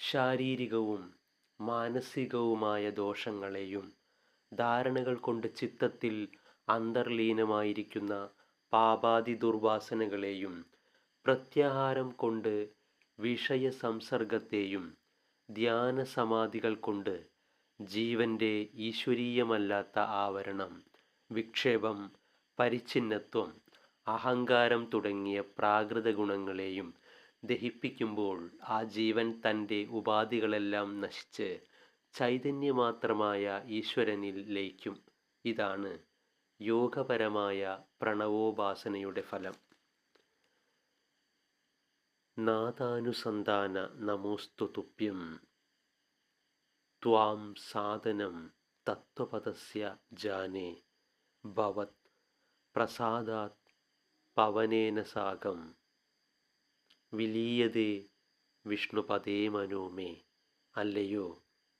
ശാരീരികവും മാനസികവുമായ ദോഷങ്ങളെയും ധാരണകൾ കൊണ്ട് ചിത്തത്തിൽ അന്തർലീനമായിരിക്കുന്ന പാപാതി ദുർവാസനകളെയും പ്രത്യാഹാരം കൊണ്ട് വിഷയ സംസർഗത്തെയും ധ്യാന സമാധികൾ കൊണ്ട് ജീവന്റെ ഈശ്വരീയമല്ലാത്ത ആവരണം വിക്ഷേപം പരിച്ഛിന്നത്വം അഹങ്കാരം തുടങ്ങിയ പ്രാകൃത ഗുണങ്ങളെയും ദഹിപ്പിക്കുമ്പോൾ ആ ജീവൻ തന്റെ ഉപാധികളെല്ലാം നശിച്ച് ചൈതന്യമാത്രമായ ഈശ്വരനിൽ ലയിക്കും. ഇതാണ് യോഗപരമായ പ്രണവോപാസനയുടെ ഫലം. നാദാനുസന്ധാന നമോസ്തു തുഭ്യം ത്വാം സാധനം തത്വപദസ്യ ജാനേ ഭവത് പ്രസാദാത് പവനേന സാകം വിലീയതേ വിഷ്ണുപദേ മനോമേ അല്ലയോ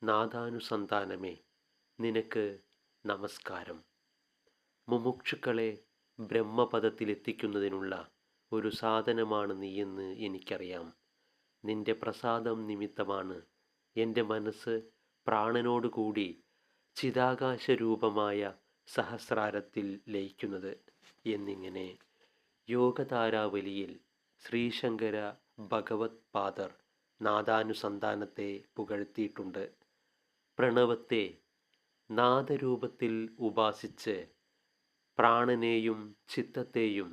നാദാനുസന്താനമേ നിനക്ക് നമസ്കാരം. മുമുക്ഷുക്കളെ ബ്രഹ്മപദത്തിലെത്തിക്കുന്നതിനുള്ള ഒരു സാധനമാണ് നീയെന്ന് എനിക്കറിയാം. നിന്റെ പ്രസാദം നിമിത്തമാണ് എന്റെ മനസ്സ് പ്രാണനോടുകൂടി ചിതാകാശ രൂപമായ സഹസ്രാരത്തിൽ ലയിക്കുന്നത് എന്നിങ്ങനെ യോഗതാരാവലിയിൽ ശ്രീശങ്കര ഭഗവത് പാദർ നാദാനുസന്ധാനത്തെ പുകഴ്ത്തിയിട്ടുണ്ട്. പ്രണവത്തെ നാദരൂപത്തിൽ ഉപാസിച്ച് പ്രാണനെയും ചിത്തത്തെയും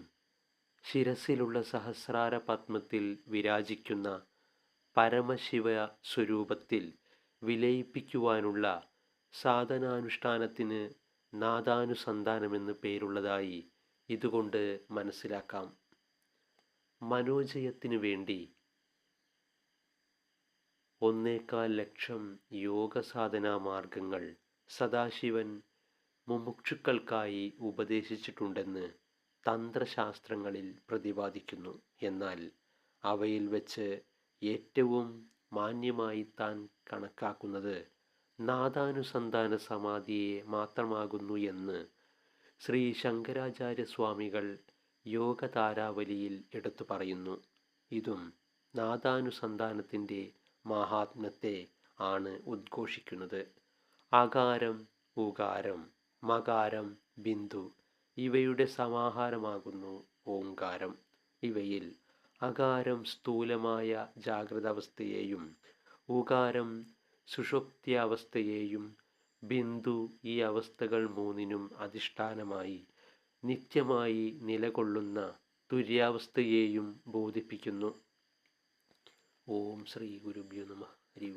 ശിരസിലുള്ള സഹസ്രാര പത്മത്തിൽ വിരാജിക്കുന്ന പരമശിവ സ്വരൂപത്തിൽ വിലയിപ്പിക്കുവാനുള്ള സാധനാനുഷ്ഠാനത്തിന് നാദാനുസന്ധാനമെന്ന് പേരുള്ളതായി ഇതുകൊണ്ട് മനസ്സിലാക്കാം. മനോജയത്തിനു വേണ്ടി ഒന്നേക്കാൽ ലക്ഷം യോഗസാധനാ മാർഗങ്ങൾ സദാശിവൻ മുമുക്ഷുക്കൾക്കായി ഉപദേശിച്ചിട്ടുണ്ടെന്ന് തന്ത്രശാസ്ത്രങ്ങളിൽ പ്രതിപാദിക്കുന്നു. എന്നാൽ അവയിൽ വെച്ച് ഏറ്റവും മാന്യമായി താൻ കണക്കാക്കുന്നത് നാദാനുസന്ധാന സമാധിയെ മാത്രമാകുന്നു എന്ന് ശ്രീ ശങ്കരാചാര്യ സ്വാമികൾ യോഗതാരാവലിയിൽ എടുത്തു പറയുന്നു. ഇതും നാദാനുസന്ധാനത്തിന്റെ മഹാത്മ്യത്തെ ആണ് ഉദ്ഘോഷിക്കുന്നത്. അകാരം ഉകാരം മകാരം ബിന്ദു ഇവയുടെ സമാഹാരമാകുന്നു ഓങ്കാരം ഇവയിൽ അകാരം സ്ഥൂലമായ ജാഗ്രതാവസ്ഥയെയും ഉകാരം സുഷുപ്തിയാവസ്ഥയെയും ബിന്ദു ഈ അവസ്ഥകൾ മൂന്നിനും അധിഷ്ഠാനമായി നിത്യമായി നിലകൊള്ളുന്ന തുര്യാവസ്ഥയെയും ബോധിപ്പിക്കുന്നു. ഓം ശ്രീ ഗുരുഭ്യോ നമ. ഹരി